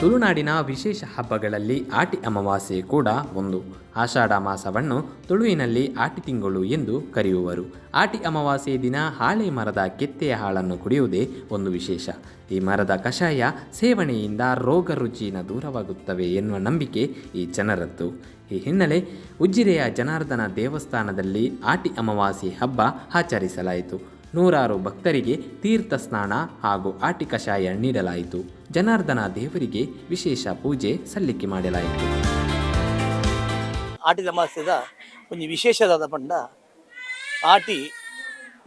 ತುಳುನಾಡಿನ ವಿಶೇಷ ಹಬ್ಬಗಳಲ್ಲಿ ಆಟಿ ಅಮಾವಾಸ್ಯೆ ಕೂಡ ಒಂದು. ಆಷಾಢ ಮಾಸವನ್ನು ತುಳುವಿನಲ್ಲಿ ಆಟಿ ತಿಂಗಳು ಎಂದು ಕರೆಯುವರು. ಆಟಿ ಅಮಾವಾಸ್ಯೆ ದಿನ ಹಾಳೆ ಮರದ ಕೆತ್ತೆಯ ಹಾಳನ್ನು ಕುಡಿಯುವುದೇ ಒಂದು ವಿಶೇಷ. ಈ ಮರದ ಕಷಾಯ ಸೇವನೆಯಿಂದ ರೋಗ ರುಜಿನ ದೂರವಾಗುತ್ತವೆ ಎನ್ನುವ ನಂಬಿಕೆ ಈ ಜನರದ್ದು. ಈ ಹಿನ್ನೆಲೆ ಉಜ್ಜಿರೆಯ ಜನಾರ್ದನ ದೇವಸ್ಥಾನದಲ್ಲಿ ಆಟಿ ಅಮಾವಾಸ್ಯೆ ಹಬ್ಬ ಆಚರಿಸಲಾಯಿತು. ನೂರಾರು ಭಕ್ತರಿಗೆ ತೀರ್ಥ ಸ್ನಾನ ಹಾಗೂ ಆಟಿ ಕಷಾಯ ನೀಡಲಾಯಿತು. ಜನಾರ್ದನ ದೇವರಿಗೆ ವಿಶೇಷ ಪೂಜೆ ಸಲ್ಲಿಕೆ ಮಾಡಲಾಯಿತು. ಆಟಿ ಅಮಾವಾಸ್ಯದ ಒಂದು ವಿಶೇಷದಾದ ಪಂಡ ಆಟಿ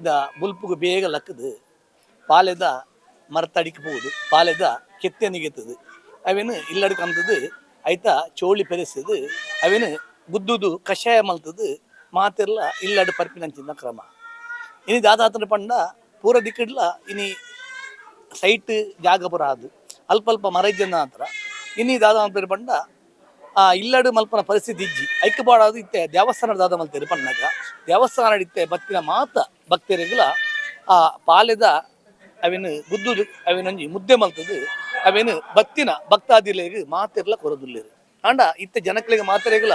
ದ ಬುಲ್ಪುಗೆ ಬೇಗ ಲಕ್ಕದು. ಪಾಲೆದ ಮರತಡಿಕೆ ಪೋದು ಪಾಲೆದ ಕೆತ್ತನಿಗೆತ್ತದು ಅವೇನು ಇಲ್ಲಡಿಕೆ ಅಂತದು ಐತ ಚೋಳಿ ಪೆರೆಸದು ಅವೇನು ಗುದ್ದುದು ಕಷಾಯ ಮಲ್ತದು. ಮಾತೆಲ್ಲ ಇಲ್ಲಡ್ ಪರ್ಪಿನಂಚಿನ ಕ್ರಮ. ಇನಿ ದಾದಾತನ ಪಂಡ ಪೂರ ದಿಕ್ಕಿಡ್ಲ ಇನಿ ಸೈಟ್ ಪುರ ಅದು ಅಲ್ಪ ಅಲ್ಪ ಮರ ಇದ್ದ ನಂತರ ಇನಿ ದಾದ ಪಂಡ, ಆ, ಇಲ್ಲಡು ಮಲ್ಪನ ಪರಿಸ್ಥಿತಿ ಇಜ್ಜಿ. ಐಕ್ಯಪಾಡಾದು ಇತ್ತೆ, ದೇವಸ್ಥಾನದ ದಾದ ಮಲ್ತೇರಿ ಪಣ್ಣಗ ದೇವಸ್ಥಾನ ಇತ್ತೆ ಬತ್ತಿನ ಮಾತ ಭಕ್ತರಿಗಳ ಆ ಪಾಲೆದ ಅವೇನು ಗುದ್ದುದು ಅವೇನೊಂಜಿ ಮುದ್ದೆ ಮಲ್ತದು, ಅವೇನು ಬತ್ತಿನ ಭಕ್ತಾದಿಲೆಗ್ ಮಾತಿರ್ಲ ಕೊರದುಲ್ಲೇರು. ಅಂಡ ಇತ್ತೆ ಜನಕ್ಲೆಗ್ ಮಾತರೆಗಳ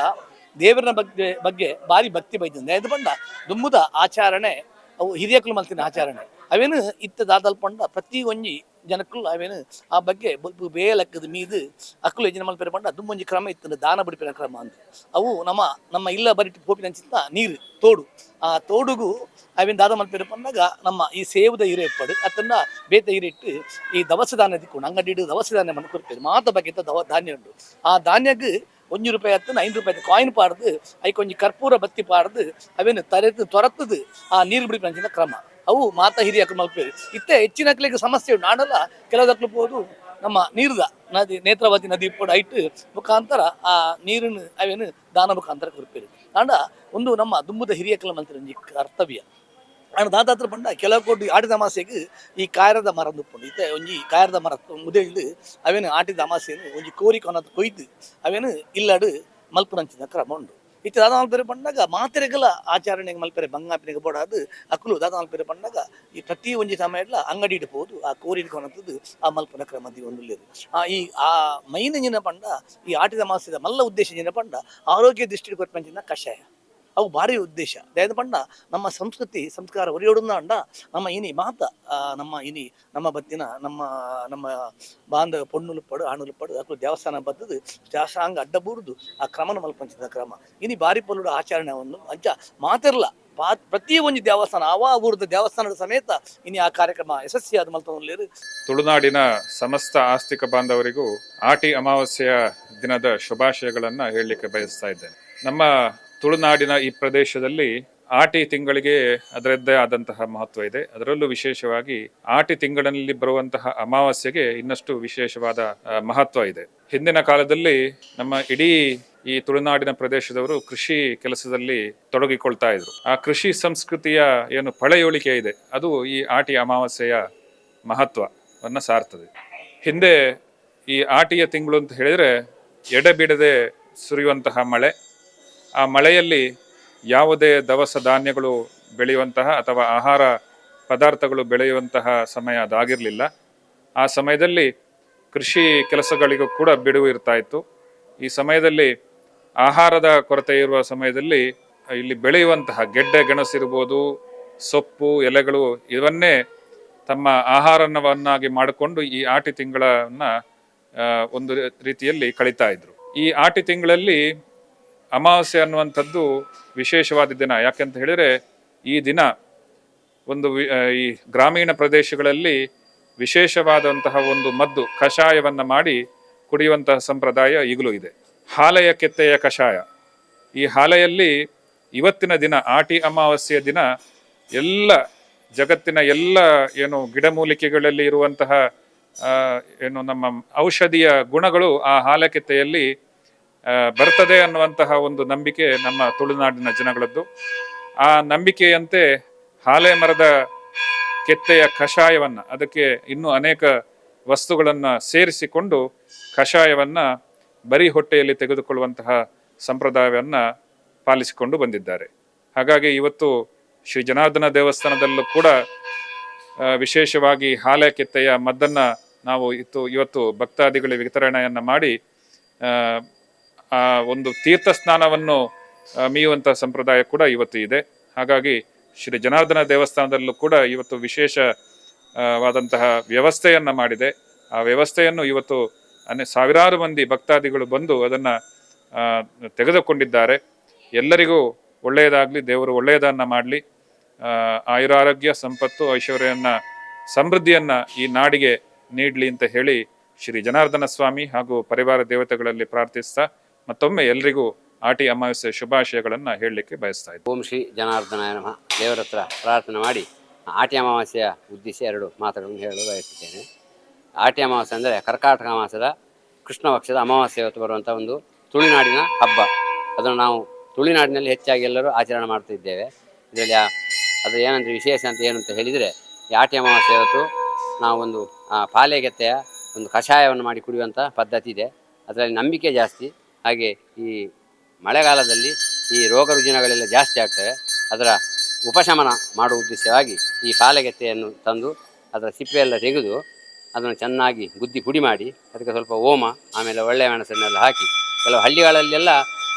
ದೇವರನ ಬಗ್ಗೆ ಬಗ್ಗೆ ಭಾರಿ ಭಕ್ತಿ ಬೈತಂದೆ. ಅದು ಬಂಡ ದುಮ್ಮುದ ಆಚರಣೆ ಅವು ಹಿರಿಯಕ್ಕಲು ಮಲ್ತಿನ ಆಚರಣೆ. ಅವೇನು ಇತ್ತ ದಾದಲ್ ಪಂಡ ಪ್ರತಿ ಒಂಜಿ ಜನಕ್ಕಲು ಅವೇನು ಆ ಬಗ್ಗೆ ಬೇ ಲೆಕ್ಕದ ಮೀದು ಅಕ್ಕಲು ಯೋಜನೆ ಮಲ್ಪೇರ ಪಂಡ ದುಮ್ಮೊಂಜಿ ಕ್ರಮ ಇತ್ತು ದಾನ ಬಡಿಪಿನ ಕ್ರಮ ಅಂತ ಅವು ನಮ್ಮ ನಮ್ಮ ಇಲ್ಲ ಬರಿಟಿ ಪೋಪಿನಂಚಿಂತ ನೀರು, ತೋಡು. ಆ ತೋಡುಗು ಅವೇನು ದಾದ ಮಲ್ಪೇರ ಪಂಡಾಗ ನಮ್ಮ ಈ ಸೇವದ ಹಿರೇ ಎಪ್ಪಡು ಅತ್ತನ್ನ ಬೇತ ಹಿರೆ ಇಟ್ಟು ಈ ದವಸ ಧಾನ್ಯ ದಿಕ್ಕೊಂಡು ಅಂಗಡಿ ದವಸ ಧಾನ್ಯ ಮಣ್ಣು ಮಾತ ಬಗ್ಗೆ ದವ, ಧಾನ್ಯ ಉಂಟು. ಆ ಧಾನ್ಯಗ್ ಒಂಜಿ ರೂಪಾಯಿ ಹತ್ತು ಐದು ರೂಪಾಯಿ ಕಾಯಿನ್ ಪಾಡ್ದು ಐಕ್ ಒಂಜಿ ಕರ್ಪೂರ ಬತ್ತಿ ಪಾಡ್ದು, ಅವೇನು ತರೆದು ತೊರತದು ಆ ನೀರು ಬಿಡಿಪಿನ ಕ್ರಮ. ಅವು ಮಾತ ಹಿರಿಯ ಮಲ್ಪೇರು ಇತ್ತೆ ಹೆಚ್ಚಿನ ಕ್ಲಿಗೆ ಸಮಸ್ಯೆ ನಾಡಲ್ಲ ಕೆಲವದಕ್ಲು ಹೋದು ನಮ್ಮ ನೀರ್ದ, ನದಿ, ನೇತ್ರಾವತಿ ನದಿ ಕೂಡ ಇಟ್ಟು ಮುಖಾಂತರ ಆ ನೀರಿನ, ಅವೇನು ದಾನ ಮುಖಾಂತರ ಕೊಡ್ಪೇರು ಆಂಡ ಒಂದು ನಮ್ಮ ದುಂಬುದ ಹಿರಿಯ ಕಲ ಮಲ್ತಿರ ಒಂಜಿ ಕರ್ತವ್ಯ. ಆಂಡ ದಾತಾತ್ರ ಪಂಡ ಕೆಲವು ಕೋಟಿ ಆಟಿದ ಅಮಾಸೆಗೆ ಈ ಕಾಯರದ ಮರ ದುಪ್ಪುಂಡು ಇತ್ತೆ ಒಂಜಿ ಕಾಯರದ ಮರ ಮುದೆಲ್ದು ಅವೇನು ಆಟಿದ ಅಮಾಸೆಯನ್ನು ಒಂಜಿ ಕೋರಿ ಕೊನದು ಕೊಯ್ದು ಅವೇನು ಇಲ್ಲಡು ಮಲ್ಪುನಂಚಿನ ಕ್ರಮ ಉಂಡು ಇತ್ತೆ ದಾದ ಮಲ್ಪೆರೆ ಪಂಡಾಗ ಮಾತೆರೆಗಲ ಆಚರಣೆಗೆ ಮಲ್ಪೆರೆ, ಬಂಗಾಪಿನಿಗೆ ಬೋಡಾದು ಅಕ್ಕಲು ದಾದ ಮಲ್ಪೆರೆ ಪಂಡಾಗ ಈ ಪ್ರತಿ ಒಂಜಿ ಸಮಯಡ್ಲ ಅಂಗಡಿ ಇಡ್ಬೋದು ಆ ಕೋರಿ ಕೊನತದ್ದು ಆ ಮಲ್ಪನ ಕ್ರಮದಿ ಒಂದು ಆ ಈ, ಆ ಮೈನ ಜಿನ ಪಂಡ ಈ ಆಟಿದ ಮಾಸದ ಮಲ್ಲ ಉದ್ದೇಶ ಜಿನ ಪಂಡ ಆರೋಗ್ಯ ದೃಷ್ಟಿ ಕೊಟ್ಟಂಚಿನ ಕಷಾಯ. ಅವು ಭಾರಿ ಉದ್ದೇಶ. ದಯದ ಪಂಡ ನಮ್ಮ ಸಂಸ್ಕೃತಿ, ಸಂಸ್ಕಾರ ಒರಿಯೋಡುന്ന ಅಂಡ, ನಮ್ಮ ಇನಿ ಮಾತ ನಮ್ಮ ಇನಿ, ನಮ್ಮ ಬತ್ತಿನ, ನಮ್ಮ ನಮ್ಮ ಬಾಂಧವ ಪೊಣ್ಣುಲು ಪಡು ಆಣುಲು ಪಡು ಅಕ್ಕಲು ದೇವಸ್ಥಾನ ಬದ್ದದು ಅಡ್ಡ ಬೂರುದು, ಆ ಕ್ರಮನ ಮಲ್ಪಂಚಿದ ಕ್ರಮ. ಇನಿ ಬಾರಿ ಪೊಲ್ಲುಡು ಆಚರಣೆ ಒಂದು ಅಂಚ ಮಾತಿರ್ಲ. ಪಾ, ಪ್ರತಿ ಒಂದು ದೇವಸ್ಥಾನ, ಆವಾ ಊರದ ದೇವಸ್ಥಾನದ ಸಮೇತ ಇನಿ ಆ ಕಾರ್ಯಕ್ರಮ ಯಶಸ್ವಿಯಾದ ಮಲ್ತನಲ್ಲಿ ತುಳುನಾಡಿನ ಸಮಸ್ತ ಆಸ್ತಿಕ ಬಾಂಧವರಿಗೂ ಆಟಿ ಅಮಾವಾಸ್ಯೆಯ ದಿನದ ಶುಭಾಶಯಗಳನ್ನ ಹೇಳಲಿಕ್ಕೆ ಬಯಸ್ತಾ ಇದ್ದೇನೆ. ನಮ್ಮ ತುಳುನಾಡಿನ ಈ ಪ್ರದೇಶದಲ್ಲಿ ಆಟಿ ತಿಂಗಳಿಗೆ ಅದರದ್ದೇ ಆದಂತಹ ಮಹತ್ವ ಇದೆ. ಅದರಲ್ಲೂ ವಿಶೇಷವಾಗಿ ಆಟಿ ತಿಂಗಳಲ್ಲಿ ಬರುವಂತಹ ಅಮಾವಾಸ್ಯೆಗೆ ಇನ್ನಷ್ಟು ವಿಶೇಷವಾದ ಮಹತ್ವ ಇದೆ. ಹಿಂದಿನ ಕಾಲದಲ್ಲಿ ನಮ್ಮ ಇಡೀ ಈ ತುಳುನಾಡಿನ ಪ್ರದೇಶದವರು ಕೃಷಿ ಕೆಲಸದಲ್ಲಿ ತೊಡಗಿಕೊಳ್ತಾ ಇದ್ರು. ಆ ಕೃಷಿ ಸಂಸ್ಕೃತಿಯ ಏನು ಪಳೆಯೋಳಿಕೆ ಇದೆ, ಅದು ಈ ಆಟಿ ಅಮಾವಾಸ್ಯೆಯ ಮಹತ್ವವನ್ನು ಸಾರ್ತದೆ. ಹಿಂದೆ ಈ ಆಟಿಯ ತಿಂಗಳು ಅಂತ ಹೇಳಿದರೆ ಎಡೆಬಿಡದೆ ಸುರಿಯುವಂತಹ ಮಳೆ ಆ ಮಳೆಯಲ್ಲಿ ಯಾವುದೇ ದವಸ ಧಾನ್ಯಗಳು ಬೆಳೆಯುವಂತಹ ಅಥವಾ ಆಹಾರ ಪದಾರ್ಥಗಳು ಬೆಳೆಯುವಂತಹ ಸಮಯ ಅದಾಗಿರಲಿಲ್ಲ. ಆ ಸಮಯದಲ್ಲಿ ಕೃಷಿ ಕೆಲಸಗಳಿಗೂ ಕೂಡ ಬಿಡುವು ಇರ್ತಾ ಇತ್ತು ಈ ಸಮಯದಲ್ಲಿ ಆಹಾರದ ಕೊರತೆ ಇರುವ ಸಮಯದಲ್ಲಿ ಇಲ್ಲಿ ಬೆಳೆಯುವಂತಹ ಗೆಡ್ಡೆ ಗೆಣಸಿರ್ಬೋದು ಸೊಪ್ಪು, ಎಲೆಗಳು ಇವನ್ನೇ ತಮ್ಮ ಆಹಾರವನ್ನಾಗಿ ಮಾಡಿಕೊಂಡು ಈ ಆಟಿ ತಿಂಗಳನ್ನ ಒಂದು ರೀತಿಯಲ್ಲಿ ಕಳೀತಾ ಇದ್ರು. ಈ ಆಟಿ ತಿಂಗಳಲ್ಲಿ ಅಮಾವಾಸ್ಯೆ ಅನ್ನುವಂಥದ್ದು ವಿಶೇಷವಾದ ದಿನ. ಯಾಕೆಂತ ಹೇಳಿದರೆ, ಈ ದಿನ ಒಂದು ಈ ಗ್ರಾಮೀಣ ಪ್ರದೇಶಗಳಲ್ಲಿ ವಿಶೇಷವಾದಂತಹ ಒಂದು ಮದ್ದು, ಕಷಾಯವನ್ನು ಮಾಡಿ ಕುಡಿಯುವಂತಹ ಸಂಪ್ರದಾಯ ಈಗಲೂ ಇದೆ. ಹಾಲೆಯ ಕೆತ್ತೆಯ ಕಷಾಯ. ಈ ಹಾಲೆಯಲ್ಲಿ ಇವತ್ತಿನ ದಿನ, ಆಟಿ ಅಮಾವಾಸ್ಯೆಯ ದಿನ, ಎಲ್ಲ ಜಗತ್ತಿನ ಎಲ್ಲ ಏನು ಗಿಡಮೂಲಿಕೆಗಳಲ್ಲಿ ಇರುವಂತಹ ಏನು ನಮ್ಮ ಔಷಧಿಯ ಗುಣಗಳು ಆ ಹಾಲಕೆತ್ತೆಯಲ್ಲಿ ಬರ್ತದೆ ಅನ್ನುವಂತಹ ಒಂದು ನಂಬಿಕೆ ನಮ್ಮ ತುಳುನಾಡಿನ ಜನಗಳದ್ದು. ಆ ನಂಬಿಕೆಯಂತೆ ಹಾಲೆ ಮರದ ಕೆತ್ತೆಯ ಕಷಾಯವನ್ನು, ಅದಕ್ಕೆ ಇನ್ನೂ ಅನೇಕ ವಸ್ತುಗಳನ್ನು ಸೇರಿಸಿಕೊಂಡು ಕಷಾಯವನ್ನು ಬರೀ ಹೊಟ್ಟೆಯಲ್ಲಿ ತೆಗೆದುಕೊಳ್ಳುವಂತಹ ಸಂಪ್ರದಾಯವನ್ನು ಪಾಲಿಸಿಕೊಂಡು ಬಂದಿದ್ದಾರೆ. ಹಾಗಾಗಿ ಇವತ್ತು ಶ್ರೀ ಜನಾರ್ದನ ದೇವಸ್ಥಾನದಲ್ಲೂ ಕೂಡ ವಿಶೇಷವಾಗಿ ಹಾಲೆ ಕೆತ್ತೆಯ ಮದ್ದನ್ನು ನಾವು ಇತ್ತು, ಇವತ್ತು ಭಕ್ತಾದಿಗಳಿಗೆ ವಿತರಣೆಯನ್ನು ಮಾಡಿ ಆ, ಒಂದು ತೀರ್ಥ ಸ್ನಾನವನ್ನು ಮೀಯುವಂತಹ ಸಂಪ್ರದಾಯ ಕೂಡ ಇವತ್ತು ಇದೆ. ಹಾಗಾಗಿ ಶ್ರೀ ಜನಾರ್ದನ ದೇವಸ್ಥಾನದಲ್ಲೂ ಕೂಡ ಇವತ್ತು ವಿಶೇಷ ಆ, ವಾದಂತಹ ವ್ಯವಸ್ಥೆಯನ್ನ ಮಾಡಿದೆ. ಆ ವ್ಯವಸ್ಥೆಯನ್ನು ಇವತ್ತು ಅನೇ ಸಾವಿರಾರು ಮಂದಿ ಭಕ್ತಾದಿಗಳು ಬಂದು ಅದನ್ನ ತೆಗೆದುಕೊಂಡಿದ್ದಾರೆ. ಎಲ್ಲರಿಗೂ ಒಳ್ಳೆಯದಾಗಲಿ ದೇವರು ಒಳ್ಳೆಯದನ್ನ ಮಾಡಲಿ. ಆಯುರಾರೋಗ್ಯ ಸಂಪತ್ತು ಐಶ್ವರ್ಯನ್ನ ಸಮೃದ್ಧಿಯನ್ನ ಈ ನಾಡಿಗೆ ನೀಡಲಿ ಅಂತ ಹೇಳಿ ಶ್ರೀ ಜನಾರ್ದನ ಸ್ವಾಮಿ ಹಾಗೂ ಪರಿವಾರ ದೇವತೆಗಳಲ್ಲಿ ಪ್ರಾರ್ಥಿಸ್ತಾ ಮತ್ತೊಮ್ಮೆ ಎಲ್ರಿಗೂ ಆಟಿ ಅಮಾವಾಸ್ಯೆ ಶುಭಾಶಯಗಳನ್ನು ಹೇಳಲಿಕ್ಕೆ ಬಯಸ್ತಾ ಇದ್ದೀನಿ ಓಂ ಶ್ರೀ ಜನಾರ್ದನ ದೇವರ ಹತ್ರ ಪ್ರಾರ್ಥನೆ ಮಾಡಿ ಆಟಿ ಅಮಾವಾಸ್ಯೆಯ ಉದ್ದೇಶ ಎರಡು ಮಾತುಗಳನ್ನು ಹೇಳಲು ಬಯಸುತ್ತೇನೆ. ಆಟಿ ಅಮಾವಾಸ್ಯೆ ಅಂದರೆ ಕರ್ಕಾಟಕ ಮಾಸದ ಕೃಷ್ಣ ಪಕ್ಷದ ಅಮಾವಾಸ್ಯೆ ಹೊತ್ತು ಬರುವಂಥ ಒಂದು ತುಳುನಾಡಿನ ಹಬ್ಬ. ಅದನ್ನು ನಾವು ತುಳುನಾಡಿನಲ್ಲಿ ಹೆಚ್ಚಾಗಿ ಎಲ್ಲರೂ ಆಚರಣೆ ಮಾಡ್ತಿದ್ದೇವೆ ಇದರಲ್ಲಿ ಅದು ಏನಂದರೆ ವಿಶೇಷ ಅಂತ ಏನು ಅಂತ ಹೇಳಿದರೆ ಈ ಆಟಿ ಅಮಾವಾಸ್ಯೆ ಹೊತ್ತು ನಾವು ಒಂದು ಆ, ಪಾಲೆಗೆತ್ತೆಯ ಒಂದು ಕಷಾಯವನ್ನು ಮಾಡಿ ಕುಡಿಯುವಂಥ ಪದ್ಧತಿ ಇದೆ. ಅದರಲ್ಲಿ ನಂಬಿಕೆ ಜಾಸ್ತಿ. ಹಾಗೆ ಈ ಮಳೆಗಾಲದಲ್ಲಿ ಈ ರೋಗ ರುಜಿನಗಳೆಲ್ಲ ಜಾಸ್ತಿ ಆಗ್ತವೆ. ಅದರ ಉಪಶಮನ ಮಾಡುವ ಉದ್ದೇಶವಾಗಿ ಈ ಕಾಲಗೆತ್ತೆಯನ್ನು ತಂದು ಅದರ ಸಿಪ್ಪೆಯೆಲ್ಲ ತೆಗೆದು ಅದನ್ನು ಚೆನ್ನಾಗಿ ಗುದ್ದಿ ಪುಡಿ ಮಾಡಿ, ಅದಕ್ಕೆ ಸ್ವಲ್ಪ ಓಮ, ಆಮೇಲೆ ಒಳ್ಳೆ ಮೆಣಸನ್ನೆಲ್ಲ ಹಾಕಿ. ಕೆಲವು ಹಳ್ಳಿಗಳಲ್ಲೆಲ್ಲ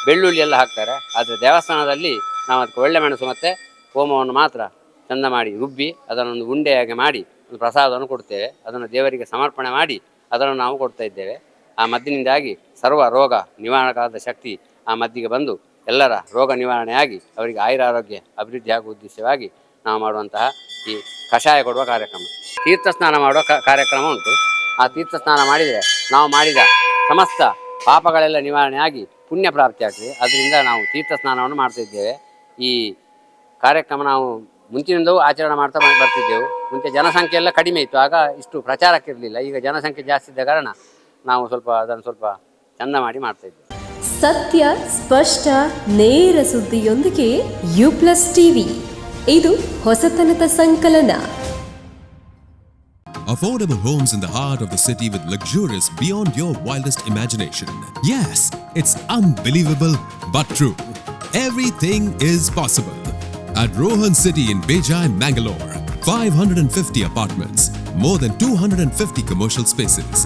ಬೆಳ್ಳುಳ್ಳಿ ಎಲ್ಲ ಹಾಕ್ತಾರೆ. ಆದರೆ ದೇವಸ್ಥಾನದಲ್ಲಿ ನಾವು ಅದಕ್ಕೆ ಒಳ್ಳೆ ಮೆಣಸು ಮತ್ತು ಹೋಮವನ್ನು ಮಾತ್ರ ಚಂದ ಮಾಡಿ ರುಬ್ಬಿ, ಅದನ್ನೊಂದು ಉಂಡೆಯಾಗಿ ಮಾಡಿ ಒಂದು ಪ್ರಸಾದವನ್ನು ಕೊಡ್ತೇವೆ. ಅದನ್ನು ದೇವರಿಗೆ ಸಮರ್ಪಣೆ ಮಾಡಿ ಅದನ್ನು ನಾವು ಕೊಡ್ತಾ ಇದ್ದೇವೆ. ಆ ಮದ್ದಿನಿಂದಾಗಿ ಸರ್ವ ರೋಗ ನಿವಾರಣಕಾದ ಶಕ್ತಿ ಆ ಮದ್ದಿಗೆ ಬಂದು ಎಲ್ಲರ ರೋಗ ನಿವಾರಣೆಯಾಗಿ ಅವರಿಗೆ ಆಯುರಾರೋಗ್ಯ ಅಭಿವೃದ್ಧಿ ಆಗುವ ಉದ್ದೇಶವಾಗಿ ನಾವು ಮಾಡುವಂತಹ ಈ ಕಷಾಯ ಕೊಡುವ ಕಾರ್ಯಕ್ರಮ. ತೀರ್ಥ ಸ್ನಾನ ಮಾಡುವ ಕಾರ್ಯಕ್ರಮ ಉಂಟು. ಆ ತೀರ್ಥ ಸ್ನಾನ ಮಾಡಿದರೆ ನಾವು ಮಾಡಿದ ಸಮಸ್ತ ಪಾಪಗಳೆಲ್ಲ ನಿವಾರಣೆಯಾಗಿ ಪುಣ್ಯ ಪ್ರಾಪ್ತಿಯಾಗ್ತದೆ ಅದರಿಂದ ನಾವು ತೀರ್ಥ ಸ್ನಾನವನ್ನು ಮಾಡ್ತಿದ್ದೇವೆ ಈ ಕಾರ್ಯಕ್ರಮ ನಾವು ಮುಂಚಿನಿಂದಲೂ ಆಚರಣೆ ಮಾಡ್ತಾ ಬರ್ತಿದ್ದೆವು. ಮುಂಚೆ ಜನಸಂಖ್ಯೆ ಎಲ್ಲ ಕಡಿಮೆ ಇತ್ತು. ಆಗ ಇಷ್ಟು ಪ್ರಚಾರಕ್ಕಿರಲಿಲ್ಲ ಈಗ ಜನಸಂಖ್ಯೆ ಜಾಸ್ತಿ ಇದ್ದ ಕಾರಣ ನಾವು ಸ್ವಲ್ಪ ಅದನ್ನು ಸ್ವಲ್ಪ ಚಂದ ಮಾಡಿ ಮಾಡ್ತಾ ಇದ್ದೇವೆ ಸತ್ಯ ಸ್ಪಷ್ಟ ನೇರ ಸುದ್ದಿಯೊಂದಿಗೆ ಯು ಪ್ಲಸ್ ಟಿವಿ ಇದು ಹೊಸತನದ ಸಂಕಲನ Affordable homes in the heart of the city with luxurious beyond your wildest imagination. Yes, it's unbelievable but true. Everything is possible. At Rohan City in Bejai, Mangalore, 550 apartments, more than 250 commercial spaces,